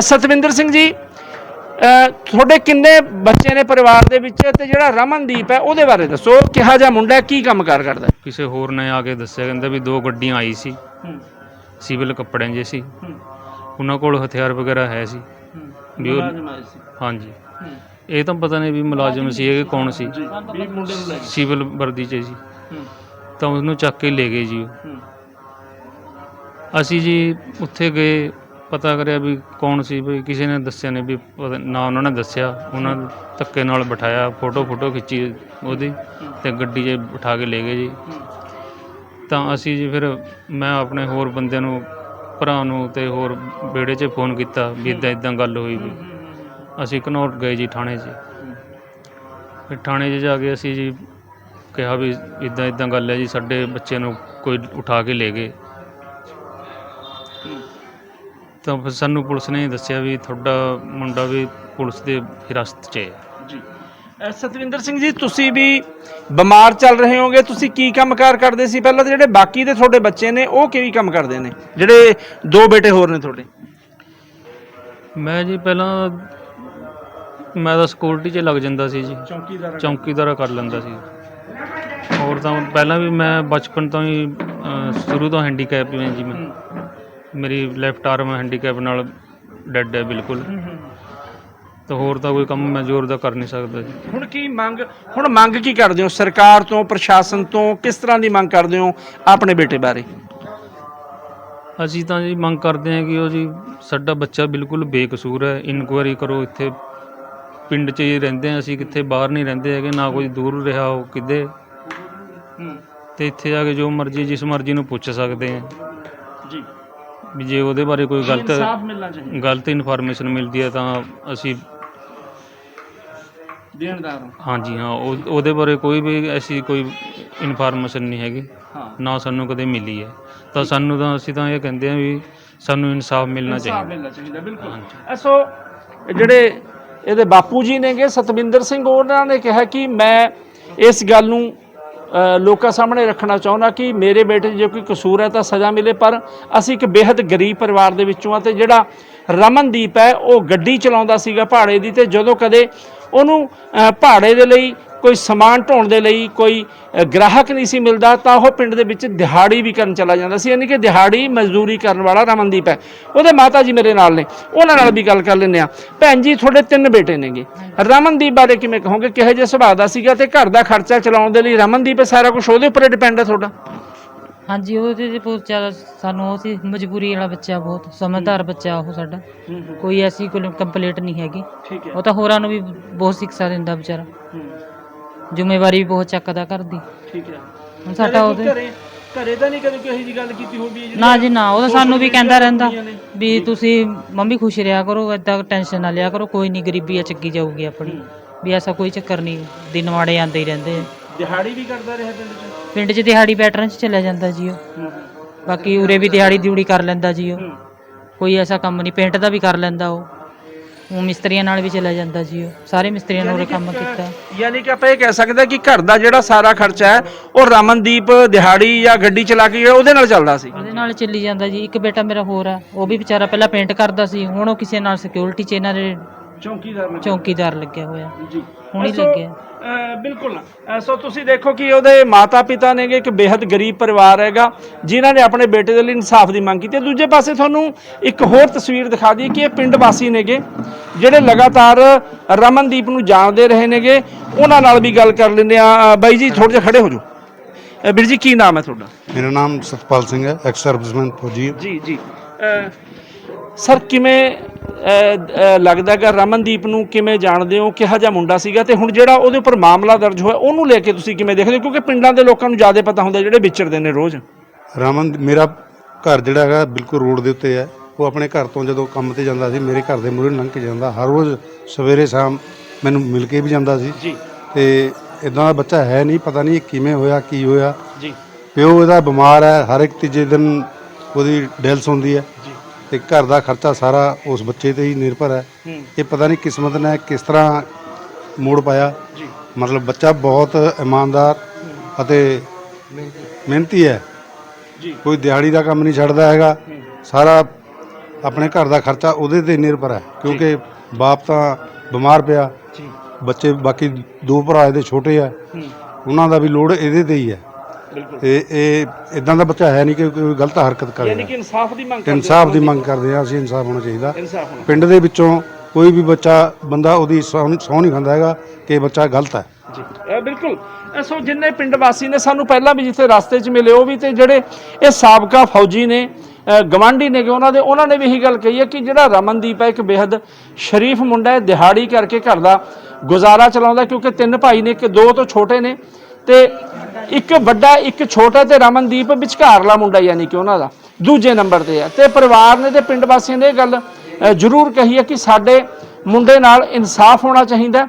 ਸਤਵਿੰਦਰ ਸਿੰਘ ਜੀ ਤੁਹਾਡੇ ਕਿੰਨੇ ਬੱਚੇ ਨੇ ਪਰਿਵਾਰ ਦੇ ਵਿੱਚ ਤੇ ਜਿਹੜਾ ਰਮਨਦੀਪ ਹੈ ਉਹਦੇ ਬਾਰੇ ਦੱਸੋ ਕਿਹਾ ਜਿਹਾ ਮੁੰਡਾ ਕੀ ਕੰਮਕਾਰ ਕਰਦਾ ਹੈ? ਕਿਸੇ ਹੋਰ ਨੇ ਆ ਕੇ ਦੱਸਿਆ ਕਹਿੰਦਾ ਵੀ ਦੋ ਗੱਡੀਆਂ ਆਈ ਸੀ। ਸਿਵਲ ਕੱਪੜਿਆਂ ਜੇ ਸੀ। ਉਹਨਾਂ ਕੋਲ ਹਥਿਆਰ ਵਗੈਰਾ ਹੈ ਸੀ। ਵੀ ਉਹ- ਹਾਂਜੀ। ਇਹ ਤਾਂ ਪਤਾ ਨਹੀਂ ਵੀ ਮੁਲਾਜ਼ਮ ਸੀ ਕਿ ਕੌਣ ਸੀ? ਵੀ ਮੁੰਡੇ ਨੂੰ ਲੈ ਸਿਵਲ ਵਰਦੀ 'ਚ ਸੀ ਤਾਂ ਉਹਨੂੰ ਚੱਕ ਕੇ ਲੈ ਗਏ ਜੀ ਉਹ। ਅਸੀਂ ਜੀ ਉੱਥੇ ਗਏ। ਪਤਾ ਕਰਿਆ ਵੀ ਕੌਣ ਸੀ ਵੀ ਕਿਸੇ ਨੇ ਦੱਸਿਆ ਨਹੀਂ ਵੀ ਪਤਾ- ਨਾ ਉਹਨਾਂ ਨੇ ਦੱਸਿਆ। ਉਹਨਾਂ ਨੇ ਧੱਕੇ ਨਾਲ ਬਿਠਾਇਆ ਫੋਟੋ ਫੋਟੋ ਖਿੱਚੀ ਉਹਦੀ ਤੇ ਗੱਡੀ 'ਚ ਬਿਠਾ ਕੇ ਲੈ ਗਏ ਜੀ। ਤਾਂ ਅਸੀਂ ਜੀ ਫਿਰ ਮੈਂ ਆਪਣੇ ਹੋਰ ਬੰਦਿਆਂ ਨੂੰ ਭਰਾ ਨੂੰ ਤੇ ਹੋਰ ਬੇੜੇ 'ਚ ਫੋਨ ਕੀਤਾ ਵੀ ਇਦਾਂ ਇਦਾਂ ਗੱਲ ਹੋਈ ਵੀ। ਅਸੀਂ ਘਨੌਰ ਗਏ ਜੀ ਥਾਣੇ 'ਚ। ਫਿਰ ਥਾਣੇ 'ਚ ਜਾ ਕੇ ਅਸੀਂ ਜੀ ਕਿਹਾ ਵੀ ਇਦਾਂ ਇਦਾਂ ਗੱਲ ਹੈ ਜੀ ਸਾਡੇ ਬੱਚੇ ਨੂੰ ਕੋਈ ਉਠਾ ਕੇ ਲੈ ਗਏ। ਤਾਂ ਫਿਰ ਸਾਨੂੰ ਪੁਲਿਸ ਨੇ ਦੱਸਿਆ ਵੀ ਤੁਹਾਡਾ ਮੁੰਡਾ ਵੀ ਪੁਲਿਸ ਦੇ ਹਿਰਾਸਤ 'ਚ ਹੈ। ਜੀ। ਸਤਵਿੰਦਰ ਸਿੰਘ ਜੀ ਤੁਸੀਂ ਵੀ ਬਿਮਾਰ ਚੱਲ ਰਹੇ ਹੋਗੇ ਤੁਸੀਂ ਕੀ ਕੰਮਕਾਰ ਕਰਦੇ ਸੀ? ਪਹਿਲਾਂ ਤੇ ਜਿਹੜੇ ਬਾਕੀ ਦੇ ਤੁਹਾਡੇ ਬੱਚੇ ਨੇ ਉਹ ਕਿਹੜੀ ਕੰਮ ਕਰਦੇ ਨੇ? ਜਿਹੜੇ ਦੋ ਬੇਟੇ ਹੋਰ ਨੇ ਤੁਹਾਡੇ। ਮੈਂ ਜੀ ਪਹਿਲਾਂ ਮੈਂ ਤਾਂ ਸਿਕਿਉਰਿਟੀ 'ਚ ਲੱਗ ਜਾਂਦਾ ਸੀ ਜੀ। ਚੌਕੀਦਾਰ ਚੌਂਕੀਦਾਰਾ ਕਰ ਲੈਂਦਾ ਸੀ। ਹੋਰ ਤਾਂ ਪਹਿਲਾਂ ਵੀ ਮੈਂ ਬਚਪਨ ਤੋਂ ਹੀ ਅਹ, ਸ਼ੁਰੂ ਤੋਂ ਹੈਂਡੀਕੈਪ ਹਾਂ ਜੀ ਮੈਂ। ਮੇਰੀ ਲੈਫਟ ਆਰਮ ਹੈਂਡੀਕੈਪ ਨਾਲ ਡੈਡ ਹੈ ਬਿਲਕੁਲ। ਤਾਂ ਹੋਰ ਤਾਂ ਕੋਈ ਕੰਮ ਮੈਂ ਜ਼ੋਰ ਦਾ ਕਰ ਨਹੀਂ ਸਕਦਾ ਜੀ। ਹੁਣ ਕੀ ਮੰਗ ਹੁਣ ਮੰਗ ਕੀ ਕਰਦੇ ਹੋ? ਸਰਕਾਰ ਤੋਂ ਪ੍ਰਸ਼ਾਸਨ ਤੋਂ ਕਿਸ ਤਰ੍ਹਾਂ ਦੀ ਮੰਗ ਕਰਦੇ ਹੋ ਆਪਣੇ ਬੇਟੇ ਬਾਰੇ? ਅਸੀਂ ਤਾਂ ਜੀ ਮੰਗ ਕਰਦੇ ਹਾਂ ਕਿ ਉਹ ਜੀ ਸਾਡਾ ਬੱਚਾ ਬਿਲਕੁਲ ਬੇਕਸੂਰ ਹੈ। ਇਨਕੁਆਇਰੀ ਕਰੋ ਇੱਥੇ। ਪਿੰਡ 'ਚ ਹੀ ਰਹਿੰਦੇ ਹਾਂ ਅਸੀਂ ਕਿੱਥੇ ਬਾਹਰ ਨਹੀਂ ਰਹਿੰਦੇ ਹੈਗੇ ਨਾ ਕੋਈ ਦੂਰ ਰਿਹਾ ਹੋ ਕਿਤੇ। ਤੇ ਇੱਥੇ ਆ ਕੇ ਜੋ ਮਰਜ਼ੀ ਜਿਸ ਮਰਜ਼ੀ ਨੂੰ ਪੁੱਛ ਸਕਦੇ ਹਾਂ। ਜੀ। ਵੀ ਜੇ ਉਹਦੇ ਬਾਰੇ ਕੋਈ ਗਲਤ ਇਨਸਾਫ ਮਿਲਣਾ ਚਾਹੀਦਾ। ਗਲਤ ਇਨਫੋਰਮੇਸ਼ਨ ਮਿਲਦੀ ਹੈ ਤਾਂ ਅਸੀਂ ਦੇਣਦਾਰ ਹਾਂਜੀ ਹਾਂ ਉਹ ਉਹਦੇ ਬਾਰੇ ਕੋਈ ਵੀ ਐਸੀ ਕੋਈ ਇਨਫੋਰਮੇਸ਼ਨ ਨਹੀਂ ਹੈਗੀ। ਹਾਂ। ਨਾ ਸਾਨੂੰ ਕਦੇ ਮਿਲੀ ਹੈ। ਤਾਂ ਸਾਨੂੰ ਤਾਂ ਅਸੀਂ ਤਾਂ ਇਹ ਕਹਿੰਦੇ ਹਾਂ ਵੀ ਸਾਨੂੰ ਇਨਸਾਫ ਮਿਲਣਾ ਇਨਸਾਫ ਚਾਹੀਦਾ। ਮਿਲਣਾ ਚਾਹੀਦਾ ਬਿਲਕੁਲ। ਹਾਂਜੀ। ਐਸੋ ਜਿਹੜੇ ਇਹਦੇ ਬਾਪੂ ਜੀ ਨੇਗੇ ਸਤਵਿੰਦਰ ਸਿੰਘ ਉਹਨਾਂ ਨੇ ਕਿਹਾ ਕਿ ਮੈਂ ਇਸ ਗੱਲ ਨੂੰ ਲੋਕਾਂ ਸਾਹਮਣੇ ਰੱਖਣਾ ਚਾਹੁੰਦਾ ਕਿ ਮੇਰੇ ਬੇਟੇ 'ਚ ਜੇ ਕੋਈ ਕਸੂਰ ਹੈ ਤਾਂ ਸਜ਼ਾ ਮਿਲੇ, ਪਰ ਅਸੀਂ ਇੱਕ ਬੇहद ਗਰੀਬ ਪਰਿਵਾਰ ਦੇ ਵਿੱਚੋਂ ਆ ਤੇ ਜਿਹੜਾ ਰਮਨਦੀਪ ਹੈ, ਉਹ ਗੱਡੀ ਚਲਾਉਂਦਾ ਸੀਗਾ ਪਹਾੜੇ ਦੀ ਤੇ ਜਦੋਂ ਕਦੇ ਉਹਨੂੰ ਪਹਾੜੇ ਦੇ ਲਈ ਕੋਈ ਸਮਾਨ ਢੋਣ ਦੇ ਲਈ ਕੋਈ ਗ੍ਰਾਹਕ ਨਹੀਂ ਸੀ ਮਿਲਦਾ ਤਾਂ ਉਹ ਪਿੰਡ ਦੇ ਵਿੱਚ ਦਿਹਾੜੀ ਵੀ ਕਰਨ ਚਲਾ ਜਾਂਦਾ ਸੀ। ਯਾਨੀ ਕਿ ਦਿਹਾੜੀ ਮਜ਼ਦੂਰੀ ਕਰਨ ਵਾਲਾ ਰਮਨਦੀਪ ਹੈ। ਉਹਦੇ ਮਾਤਾ ਜੀ ਮੇਰੇ ਨਾਲ ਨੇ। ਉਹਨਾਂ ਨਾਲ ਵੀ ਗੱਲ ਕਰ ਲੈਂਦੇ ਆ ਭੈਣ ਜੀ ਤੁਹਾਡੇ ਤਿੰਨ ਬੇਟੇ ਨੇਗੇ। ਰਮਨਦੀਪ ਬਾਰੇ ਕਿਵੇਂ ਕਹੋਗੇ? ਕਿਹੋ ਜਿਹੇ ਸੁਭਾਅ ਦਾ ਸੀਗਾ ਤੇ ਘਰ ਦਾ ਖਰਚਾ ਚਲਾਉਣ ਦੇ ਲਈ ਰਮਨਦੀਪ ਸਾਰਾ ਕੁਝ ਉਹਦੇ ਉੱਪਰ ਡਿਪੈਂਡ ਹੈ ਤੁਹਾਡਾ? ਹਾਂਜੀ ਉਹਦੇ ਤੇ ਬਹੁਤ ਜ਼ਿਆਦਾ ਸਾਨੂੰ ਉਹ ਸੀ ਮਜਬੂਰੀ ਵਾਲਾ ਬੱਚਾ ਬਹੁਤ ਸਮਝਦਾਰ ਬੱਚਾ ਉਹ ਸਾਡਾ। ਕੋਈ ਐਸੀ ਕੋਈ ਕੰਪਲੀਟ ਨਹੀਂ ਹੈਗੀ। ਉਹ ਤਾਂ ਹੋਰਾਂ ਨੂੰ ਵੀ ਬਹੁਤ ਸਿੱਖਿਆ ਦਿੰਦਾ ਵਿਚਾਰਾ। ਜ਼ਿੰਮੇਵਾਰੀ ਵੀ ਬਹੁਤ ਚੱਕਦਾ ਘਰ ਦੀ। ਠੀਕ ਹੈ। ਹੁਣ ਸਾਡਾ ਉਹਦੇ ਘਰੇ ਘਰੇ ਤਾਂ ਨਹੀਂ ਕਦੇ ਕਿਸੇ ਜੀ ਗੱਲ ਕੀਤੀ ਹੋਗੀ ਨਾ ਜੀ ਨਾ ਉਹ ਤਾਂ ਸਾਨੂੰ ਵੀ ਕਹਿੰਦਾ ਰਹਿੰਦਾ ਵੀ ਤੁਸੀਂ ਮੰਮੀ ਖੁਸ਼ ਰਿਹਾ ਕਰੋ ਏਦਾਂ ਟੈਨਸ਼ਨ ਨਾ ਲਿਆ ਕਰੋ ਕੋਈ ਨਹੀਂ ਗਰੀਬੀ ਆ ਚੱਕੀ ਜਾਊਗੀ ਆਪਣੀ। ਵੀ ਐਸਾ ਕੋਈ ਚੱਕਰ ਨਹੀਂ ਦਿਨ ਮਾੜੇ ਆਉਂਦੇ ਹੀ ਰਹਿੰਦੇ ਆ। ਦਿਹਾੜੀ ਵੀ ਕਰਦਾ ਰਿਹਾ ਪਿੰਡ 'ਚ? ਪਿੰਡ 'ਚ ਦਿਹਾੜੀ ਪੈਟਰਨ 'ਚ ਚਲਾ ਜਾਂਦਾ ਜੀ ਉਹ। ਬਾਕੀ ਉਰੇ ਵੀ ਦਿਹਾੜੀ ਦਿਉੜੀ ਕਰ ਲੈਂਦਾ ਜੀ ਉਹ। ਕੋਈ ਐਸਾ ਕੰਮ ਨਹੀਂ ਪੇਂਟ ਦਾ ਵੀ ਕਰ ਲੈਂਦਾ ਉਹ। ਉਹ ਮਿਸਤਰੀਆਂ ਨਾਲ ਵੀ ਚਲਾ ਜਾਂਦਾ ਜੀ ਉਹ। ਸਾਰੇ ਮਿਸਤਰੀਆਂ ਨੂੰ ਉਰੇ ਕੰਮ ਕੀਤਾ। ਯਾਨੀ ਕਿ ਆਪਾਂ ਇਹ ਕਹਿ ਸਕਦੇ ਹਾਂ ਕਿ ਘਰ ਦਾ ਜਿਹੜਾ ਸਾਰਾ ਖਰਚਾ ਹੈ ਉਹ ਰਮਨਦੀਪ ਦਿਹਾੜੀ ਜਾਂ ਗੱਡੀ ਚਲਾ ਕੇ ਜਿਹੜਾ ਉਹਦੇ ਨਾਲ ਚੱਲਦਾ ਸੀ। ਉਹਦੇ ਨਾਲ ਚੱਲੀ ਜਾਂਦਾ ਜੀ। ਇੱਕ ਬੇਟਾ ਮੇਰਾ ਹੋਰ ਆ ਉਹ ਵੀ ਵਿਚਾਰਾ ਪਹਿਲਾਂ ਪੇਂਟ ਕਰਦਾ ਸੀ ਹੁਣ ਉਹ ਕਿਸੇ ਨਾਲ ਸਿਕਿਉਰਿਟੀ 'ਚ ਇਹਨਾਂ ਦੇ ਚੌਕੀਦਾਰ ਚੌਕੀਦਾਰ ਲੱਗਿਆ ਹੋਇਆ ਜੀ। ਹੁਣ ਸੋ, ਲੱਗਿਆ ਅ, ਬਿਲਕੁਲ। ਅ, ਸੋ ਤੁਸੀਂ ਦੇਖੋ ਕਿ ਉਹਦੇ ਮਾਤਾ ਪਿਤਾ ਨੇਗੇ ਇੱਕ ਬੇहद ਗਰੀਬ ਪਰਿਵਾਰ ਹੈਗਾ ਜਿਨ੍ਹਾਂ ਨੇ ਆਪਣੇ ਬੇਟੇ ਦੇ ਲਈ ਇਨਸਾਫ ਦੀ ਮੰਗ ਕੀਤੀ ਹੈ। ਦੂਜੇ ਪਾਸੇ ਤੁਹਾਨੂੰ ਇੱਕ ਹੋਰ ਤਸਵੀਰ ਦਿਖਾ ਦਈਏ ਕਿ ਇਹ ਪਿੰਡ ਵਾਸੀ ਨੇਗੇ ਜਿਹੜੇ ਲਗਾਤਾਰ ਰਮਨਦੀਪ ਨੂੰ ਜਾਣਦੇ ਰਹੇ ਨੇਗੇ। ਉਹਨਾਂ ਨਾਲ ਵੀ ਗੱਲ ਕਰ ਲੈਂਦੇ ਆ। ਬਾਈ ਜੀ ਥੋੜੇ ਜਿਹਾ ਖੜੇ ਹੋ ਜਾਓ। ਅ, ਵੀਰ ਜੀ ਕੀ ਨਾਮ ਹੈ ਤੁਹਾਡਾ? ਮੇਰਾ ਨਾਮ ਸਤਪਾਲ ਸਿੰਘ ਹੈ ਐਕਸ ਸਰਵਿਸਮੈਨ ਫੌਜੀ। ਜੀ ਜੀ। ਸਰ ਕਿਵੇਂ ਲੱਗਦਾ ਕਿ ਰਮਨਦੀਪ ਨੂੰ ਕਿਵੇਂ ਜਾਣਦੇ ਹੋ? ਕਿਹਾ ਜਿਹਾ ਮੁੰਡਾ ਸੀਗਾ? ਤੇ ਹੁਣ ਜਿਹੜਾ ਉਹਦੇ ਉੱਪਰ ਮਾਮਲਾ ਦਰਜ ਹੋਇਆ ਉਹਨੂੰ ਲੈ ਕੇ ਤੁਸੀਂ ਕਿਵੇਂ ਦੇਖਦੇ ਹੋ? ਕਿਉਂਕਿ ਪਿੰਡਾਂ ਦੇ ਲੋਕਾਂ ਨੂੰ ਜ਼ਿਆਦਾ ਪਤਾ ਹੁੰਦਾ ਜਿਹੜੇ ਵਿਚਰਦੇ ਨੇ ਰੋਜ਼। ਰਮਨ ਮੇਰਾ ਘਰ ਜਿਹੜਾ ਹੈਗਾ ਬਿਲਕੁਲ ਰੋਡ ਦੇ ਉੱਤੇ ਹੈ। ਉਹ ਆਪਣੇ ਘਰ ਤੋਂ ਜਦੋਂ ਕੰਮ ਤੇ ਜਾਂਦਾ ਸੀ ਮੇਰੇ ਘਰ ਦੇ ਮੂਹਰੇ ਲੰਘ ਕੇ ਜਾਂਦਾ। ਹਰ ਰੋਜ਼ ਸਵੇਰੇ ਸ਼ਾਮ ਮੈਨੂੰ ਮਿਲ ਕੇ ਵੀ ਜਾਂਦਾ ਸੀ। ਜੀ। ਤੇ ਇਦਾਂ ਦਾ ਬੱਚਾ ਹੈ ਨਹੀਂ ਪਤਾ ਨਹੀਂ ਕਿਵੇਂ ਹੋਇਆ ਕੀ ਹੋਇਆ। ਜੀ। ਪਿਓ ਇਹਦਾ ਬਿਮਾਰ ਹੈ ਹਰ ਇੱਕ ਤੀਜੇ ਦਿਨ ਉਹਦੀ ਡੈਲਸ ਹੁੰਦੀ ਹੈ। ਜੀ ਤੇ ਘਰ ਦਾ ਖਰਚਾ ਸਾਰਾ ਉਸ ਬੱਚੇ ਤੇ ਹੀ ਨਿਰਭਰ ਹੈ। ਇਹ ਪਤਾ ਨਹੀਂ ਕਿਸਮਤ ਨੇ ਕਿਸ ਤਰ੍ਹਾਂ ਮੋੜ ਪਾਇਆ। ਮਤਲਬ ਬੱਚਾ ਬਹੁਤ ਇਮਾਨਦਾਰ ਅਤੇ ਮਿਹਨਤੀ। ਹੈ। ਕੋਈ ਦਿਹਾੜੀ ਦਾ ਕੰਮ ਨਹੀਂ ਛੱਡਦਾ ਹੈਗਾ। ਸਾਰਾ ਆਪਣੇ ਘਰ ਦਾ ਖਰਚਾ ਉਹਦੇ ਤੇ ਨਿਰਭਰ ਹੈ। ਕਿਉਂਕਿ ਬਾਪ ਤਾਂ ਬਿਮਾਰ ਪਿਆ। ਬੱਚੇ ਬਾਕੀ ਦੋ ਭਰਾ ਇਹਦੇ ਛੋਟੇ ਆ। ਉਹਨਾਂ ਦਾ ਵੀ ਲੋਡ ਇਹਦੇ ਤੇ ਹੀ ਹੈ। ਤੇ ਇਹ ਇਦਾਂ ਦਾ ਬੱਚਾ ਹੈ ਨਹੀਂ ਕਿ ਕੋਈ ਗਲਤ ਹਰਕਤ ਯਾਨੀ ਕਰੇ ਕਿ ਇਨਸਾਫ ਦੀ ਮੰਗ ਕਰਦੇ ਇਨਸਾਫ ਦੀ ਮੰਗ ਕਰਦੇ ਆ ਅਸੀਂ ਇਨਸਾਫ ਹੋਣਾ ਚਾਹੀਦਾ। ਇਨਸਾਫ ਹੋਣਾ। ਪਿੰਡ ਦੇ ਵਿੱਚੋਂ ਕੋਈ ਵੀ ਬੱਚਾ ਬੰਦਾ ਉਹਦੀ ਸਹੁੰ ਨਹੀਂ ਖਾਂਦਾ ਹੈਗਾ ਕਿ ਇਹ ਬੱਚਾ ਗਲਤ ਹੈ। ਜੀ। ਇਹ ਬਿਲਕੁਲ। ਸੋ ਜਿੰਨੇ ਪਿੰਡ ਵਾਸੀ ਨੇ ਸਾਨੂੰ ਪਹਿਲਾਂ ਵੀ ਜਿੱਥੇ ਰਸਤੇ 'ਚ ਮਿਲੇ ਉਹ ਵੀ ਤੇ ਜਿਹੜੇ ਇਹ ਸਾਬਕਾ ਫੌਜੀ ਨੇ ਗਵਾਂਢੀ ਨੇ ਕਿ ਉਹਨਾਂ ਦੇ ਉਹਨਾਂ ਨੇ ਵੀ ਇਹੀ ਗੱਲ ਕਹੀ ਹੈ ਕਿ ਜਿਹੜਾ ਰਮਨਦੀਪ ਹੈ ਇੱਕ ਬੇहद ਸ਼ਰੀਫ ਮੁੰਡਾ ਹੈ ਦਿਹਾੜੀ ਕਰਕੇ ਘਰ ਦਾ ਗੁਜ਼ਾਰਾ ਚਲਾਉਂਦਾ ਕਿਉਂਕਿ ਤਿੰਨ ਭਾਈ ਨੇ ਕਿ ਦੋ ਤੋਂ ਛੋਟੇ ਨੇ ਤੇ ਇੱਕ ਵੱਡਾ, ਇੱਕ ਛੋਟਾ ਤੇ ਰਮਨਦੀਪ ਵਿਚਕਾਰਲਾ ਮੁੰਡਾ ਯਾਨੀ ਕਿ ਉਹਨਾਂ ਦਾ, ਦੂਜੇ ਨੰਬਰ ਤੇ ਹੈ ਤੇ ਪਰਿਵਾਰ ਨੇ ਤੇ ਪਿੰਡ ਵਾਸੀਆਂ ਨੇ ਇਹ ਗੱਲ ਜ਼ਰੂਰ ਕਹੀ ਹੈ ਕਿ ਸਾਡੇ ਮੁੰਡੇ ਨਾਲ ਇਨਸਾਫ ਹੋਣਾ ਚਾਹੀਦਾ